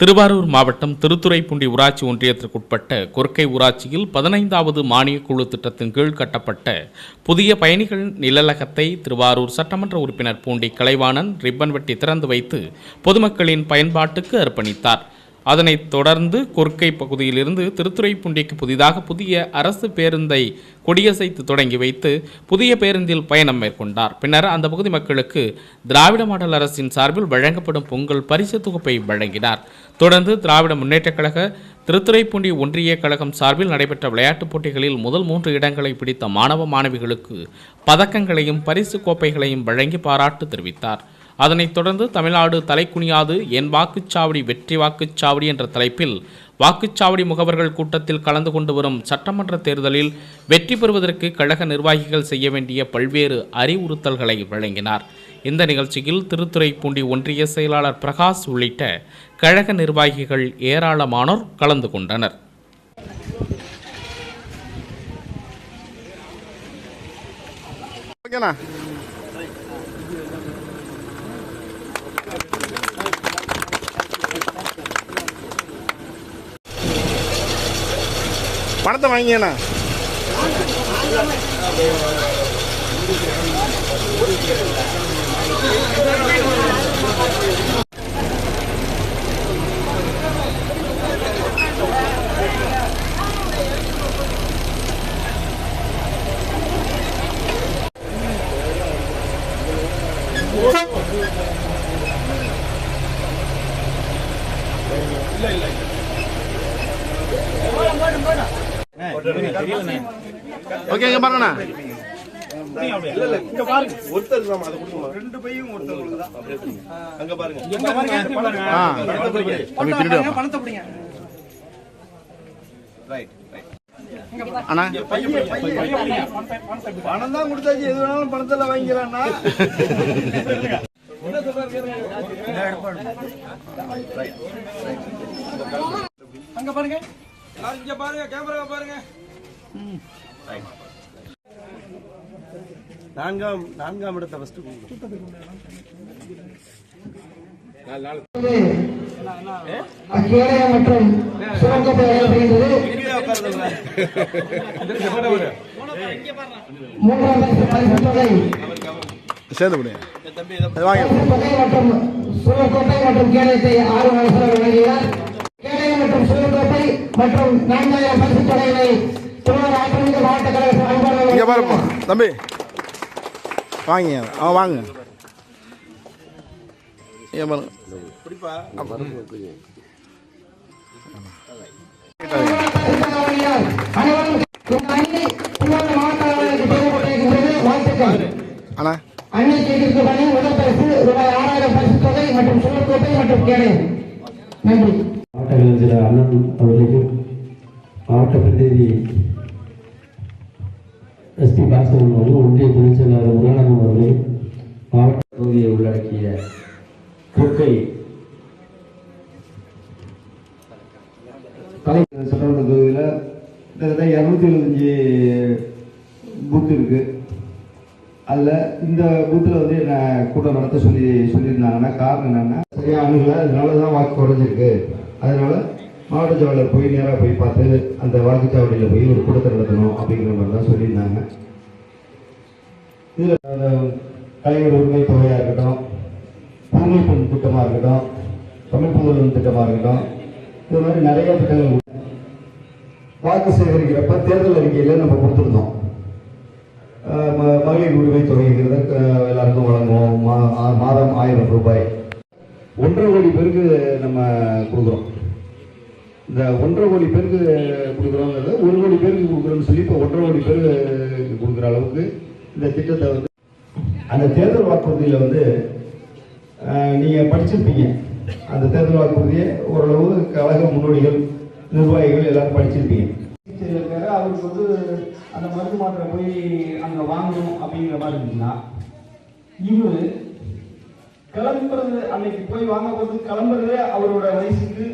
திருவாரூர் மாவட்டம் திருத்துறைப்பூண்டி ஊராட்சி ஒன்றியத்திற்குட்பட்ட கொர்க்கை ஊராட்சியில் பதினைந்தாவது மானியக் குழு திட்டத்தின் கீழ் கட்டப்பட்ட புதிய பயணிகள் நிலலகத்தை திருவாரூர் சட்டமன்ற உறுப்பினர் பூண்டி கலைவாணன் ரிப்பன் வெட்டி திறந்து வைத்து பொதுமக்களின் பயன்பாட்டுக்கு அர்ப்பணித்தார். அதனைத் தொடர்ந்து கொர்க்கை பகுதியிலிருந்து திருத்துறைப்பூண்டிக்கு புதிதாக புதிய அரசு பேருந்தை கொடியசைத்து தொடங்கி வைத்து புதிய பேருந்தில் பயணம் மேற்கொண்டார். பின்னர் அந்த பகுதி மக்களுக்கு திராவிட மாடல் அரசின் சார்பில் வழங்கப்படும் பொங்கல் பரிசு தொகுப்பை வழங்கினார். தொடர்ந்து திராவிட முன்னேற்றக் கழக திருத்துறைப்பூண்டி ஒன்றிய கழகம் சார்பில் நடைபெற்ற விளையாட்டுப் போட்டிகளில் முதல் மூன்று இடங்களை பிடித்த மாணவ மாணவிகளுக்கு பதக்கங்களையும் பரிசு கோப்பைகளையும் வழங்கி பாராட்டு தெரிவித்தார். அதனைத் தொடர்ந்து தமிழ்நாடு தலைக்குனியாது என் வாக்குச்சாவடி வெற்றி வாக்குச்சாவடி என்ற தலைப்பில் வாக்குச்சாவடி முகவர்கள் கூட்டத்தில் கலந்து கொண்டு வரும் சட்டமன்ற தேர்தலில் வெற்றி பெறுவதற்கு கழக நிர்வாகிகள் செய்ய வேண்டிய பல்வேறு அறிவுறுத்தல்களை வழங்கினார். இந்த நிகழ்ச்சியில் திருத்துறைப்பூண்டி ஒன்றிய செயலாளர் பிரகாஷ் உள்ளிட்ட கழக நிர்வாகிகள் ஏராளமானோர் கலந்து கொண்டனர். ஓகேண்ணா. பணத்தை வாங்கியண்ணா Thank you. ஓகே இங்க பாருங்கண்ணா. அண்ணா. பணம் தான் கொடுத்தாச்சு. எது வேணாலும் பணத்தில் வாங்கிக்கலாம்னா அங்க பாருங்க. இங்க பாருங்க கேமரா பாருங்க. நான்காம் நான்காம் இடத்தை ஃபர்ஸ்ட் மற்றும் சேர்ந்து மற்றும் ஆறு வயசுல மற்றும் நான்காயிரம் பரிசு தொகைகளை திருவாரூர் ஆக்கிரமிக்க மாவட்ட கழக இங்க அலுவலர் பாருப்பா தம்பி. வாங்க ஆ வாங்க. இங்க பாருங்க. அண்ணா. அன்னை செய்திக்கு பணி முதல் பரிசு ரூபாய் ஆறாயிரம் பரிசு தொகை மற்றும் சுழற்கோட்டை மற்றும் கேடை. நன்றி. கலைஞர் அண்ணன் அவர்களுக்கும் மாவட்ட பிரதிநிதி எஸ்பி பாஸ்கரன் அவர்களும் ஒன்றிய துணைச் செயலாளர் முருகானந்தம் அவர்களையும் மாவட்ட பகுதியை உள்ளடக்கிய கோக்கை கலை சட்டமன்ற தொகுதியில் கிட்டத்தட்ட இரநூத்தி எழுபத்தஞ்சி பூத் இருக்கு. அதில் இந்த பூத்தில் வந்து என்ன கூட்டம் நடத்த சொல்லி சொல்லியிருந்தாங்கன்னா காரணம் என்னென்னா சரியாக அணுகலை அதனால தான் வாக்கு குறைஞ்சிருக்கு. அதனால மாவட்ட செயலாளர் போய் நேராக போய் பார்த்து அந்த வாக்குச்சாவடியில் போய் ஒரு கூட்டத்தை நடத்தணும் அப்படிங்கிற மாதிரி தான் சொல்லியிருந்தாங்க. இதில் கலைஞர் உரிமை தொகையாக இருக்கட்டும் பூமி பெண் திட்டமாக இருக்கட்டும் தமிழ் புதல்வன் திட்டமாக இருக்கட்டும் இது மாதிரி நிறைய திட்டங்கள் வாக்கு சேகரிக்கிறப்ப தேர்தல் அறிக்கையில் நம்ம கொடுத்துருந்தோம். மகளிர் உரிமை தொகைங்கிறத எல்லாருக்கும் வழங்குவோம். மா- மாதம் ஆயிரம் ரூபாய். ஒன்றரை கோடி பேருக்கு நம்ம கொடுக்குறோம். இந்த ஒன்றரை கோடி பேருக்கு கொடுக்குறோங்கிறத ஒரு கோடி பேருக்கு கொடுக்குறோம்னு சொல்லி இப்போ ஒன்றரை கோடி பேருக்கு கொடுக்குற அளவுக்கு இந்த திட்டத்தை வந்து அந்த தேர்தல் வாக்குறுதியில் வந்து நீங்கள் படிச்சிருப்பீங்க. அந்த தேர்தல் வாக்குறுதியை ஓரளவு கழக முன்னோடிகள் நிர்வாகிகள் எல்லாரும் படிச்சிருப்பீங்க. அவருக்கு வந்து அந்த மருந்து மாத்திரை போய் அங்கே வாங்கணும் அப்படிங்கிற மாதிரி இருந்துச்சுன்னா இவர் கிளம்புறது அன்னைக்கு போய் வாங்க போது கிளம்புறதே அவரோட வயசுக்கு